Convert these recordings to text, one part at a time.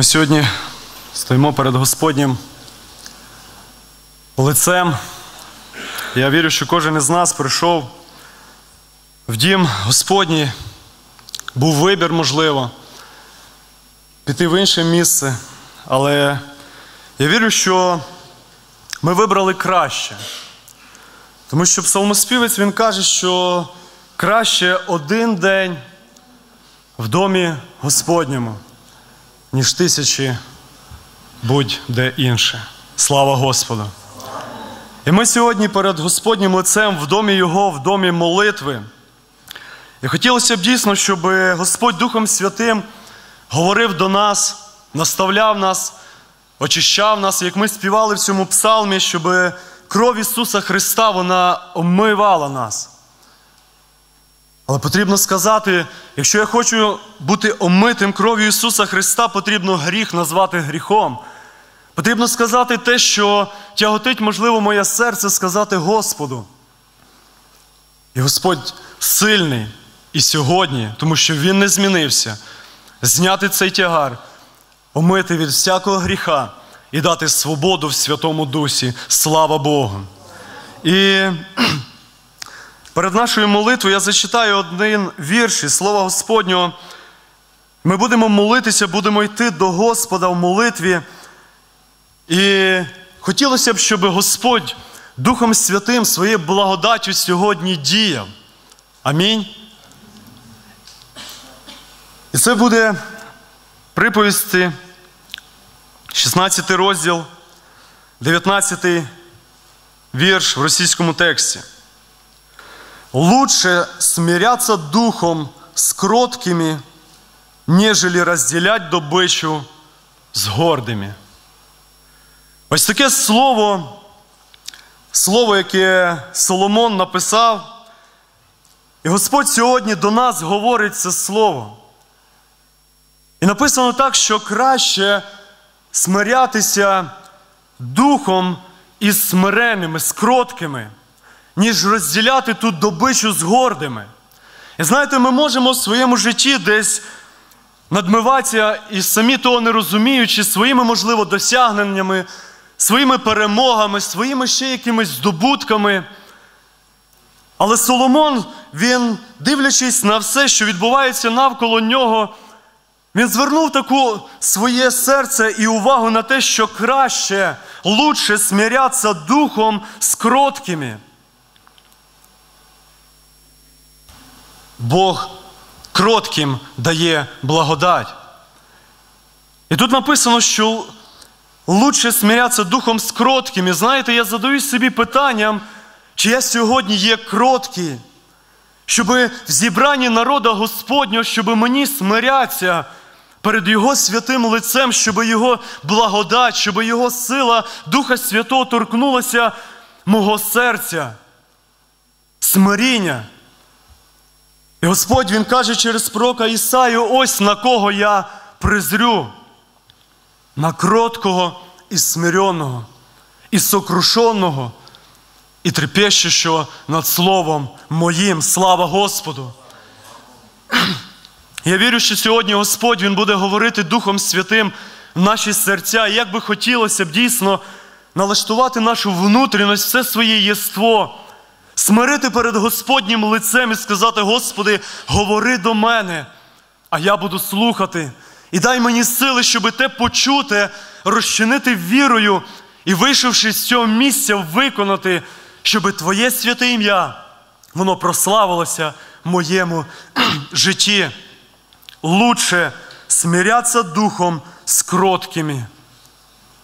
Ми сьогодні стоїмо перед Господнім лицем. Я вірю, що кожен із нас прийшов в дім Господній, був вибір, можливо, піти в інше місце. Але я вірю, що ми вибрали краще. Тому що псалмоспівець він каже, що краще один день в домі Господньому, ніж тисячі будь-де інше. Слава Господу! І ми сьогодні перед Господнім лицем в домі Його, в домі молитви. І хотілося б дійсно, щоб Господь Духом Святим говорив до нас, наставляв нас, очищав нас, як ми співали в цьому псалмі, щоб кров Ісуса Христа вона омивала нас. Але потрібно сказати, якщо я хочу бути омитим кров'ю Ісуса Христа, потрібно гріх назвати гріхом. Потрібно сказати те, що тяготить, можливо, моє серце, сказати Господу. І Господь сильний і сьогодні, тому що Він не змінився, зняти цей тягар, омити від всякого гріха і дати свободу в Святому Дусі. Слава Богу. І перед нашою молитвою я зачитаю один вірш із Слова Господнього. Ми будемо молитися, будемо йти до Господа в молитві. І хотілося б, щоб Господь Духом Святим своєю благодаттю сьогодні діяв. Амінь. І це буде приповісти, 16 розділ, 19 вірш в російському тексті. Лучше смиряться духом с кроткими, нежели разделять добичу з гордими. Ось таке слово, слово, яке Соломон написав. І Господь сьогодні до нас говорить це слово. І написано так, що краще смирятися духом із смиреними, з кроткими, ніж розділяти ту добичу з гордими. І знаєте, ми можемо в своєму житті десь надмиватися і самі того не розуміючи, своїми, можливо, досягненнями, своїми перемогами, своїми ще якимись здобутками. Але Соломон, він, дивлячись на все, що відбувається навколо нього, він звернув таку своє серце і увагу на те, що краще, лучше смиряться духом з кроткими. Бог кротким дає благодать. І тут написано, що лучше смиряться духом з кроткими. Знаєте, я задаю собі питанням, чи я сьогодні є кроткий, щоб в зібранні народа Господнього, щоб мені смиряться перед Його святим лицем, щоб Його благодать, щоб Його сила Духа Святого торкнулася мого серця, смиріння. І Господь Він каже через пророка Ісаю, ось на кого я призрю, на кроткого і смиренного, і сокрушеного, і трепещущого над Словом Моїм. Слава Господу! Я вірю, що сьогодні Господь Він буде говорити Духом Святим в наші серця. І як би хотілося б дійсно налаштувати нашу внутрішність, все своє єство, смирити перед Господнім лицем і сказати: Господи, говори до мене, а я буду слухати. І дай мені сили, щоб те почути, розчинити вірою і, вийшовши з цього місця, виконати, щоб Твоє святе ім'я, воно прославилося в моєму житті лучше смиряться духом з кроткими.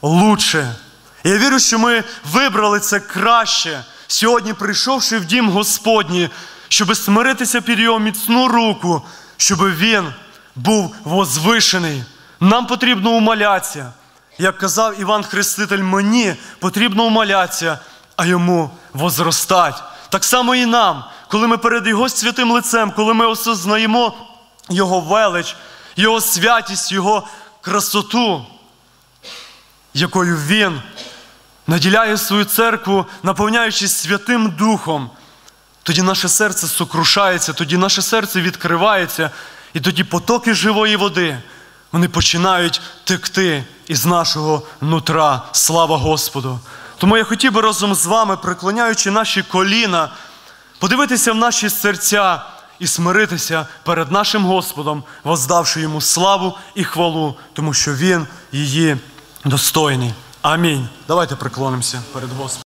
Лучше. Я вірю, що ми вибрали це краще, сьогодні, прийшовши в дім Господній, щоб смиритися під Його міцну руку, щоб Він був возвишений. Нам потрібно умолятися. Як казав Іван Хреститель, мені потрібно умолятися, а йому возростать. Так само і нам, коли ми перед Його святим лицем, коли ми осознаємо його велич, Його святість, Його красоту, якою Він наділяє свою церкву, наповняючись Святим Духом, тоді наше серце сокрушається, тоді наше серце відкривається, і тоді потоки живої води вони починають текти із нашого нутра. Слава Господу! Тому я хотів би разом з вами, преклоняючи наші коліна, подивитися в наші серця і смиритися перед нашим Господом, воздавши йому славу і хвалу, тому що Він її достойний. Амінь. Давайте преклонимося перед Господом.